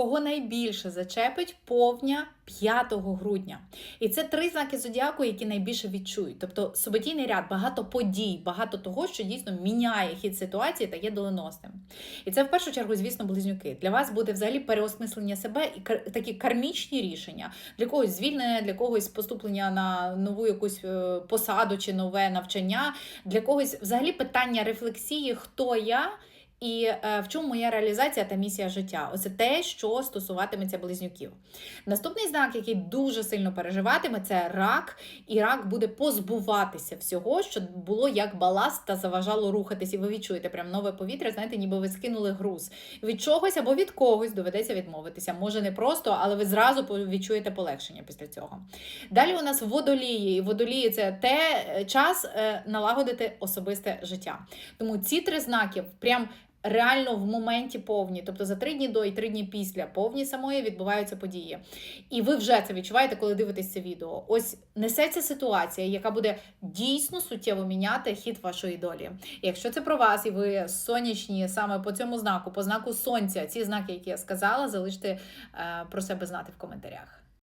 кого найбільше зачепить повня 5 грудня. І це три знаки зодіаку, які найбільше відчують. Тобто событійний ряд, багато подій, багато того, що дійсно міняє хід ситуації та є доленосним. І це в першу чергу, звісно, близнюки. Для вас буде взагалі переосмислення себе і такі кармічні рішення. Для когось звільнення, для когось поступлення на нову якусь е, посаду чи нове навчання, для когось взагалі питання рефлексії, хто я. І е, в чому моя реалізація та місія життя? Оце те, що стосуватиметься близнюків. Наступний знак, який дуже сильно переживатиме, це рак, і рак буде позбуватися всього, що було як баласт та заважало рухатись. І ви відчуєте прям нове повітря, знаєте, ніби ви скинули груз. Від чогось або від когось доведеться відмовитися. Може не просто, але ви зразу відчуєте полегшення після цього. Далі у нас водолії. І водолії це те е, час е, налагодити особисте життя. Тому ці три знаки прям. Реально в моменті повні, тобто за три дні до і три дні після повні самої відбуваються події. І ви вже це відчуваєте, коли дивитесь це відео. Ось несеться ситуація, яка буде дійсно суттєво міняти хід вашої долі. І якщо це про вас, і ви сонячні саме по цьому знаку, по знаку сонця, ці знаки, які я сказала, залиште е, про себе знати в коментарях.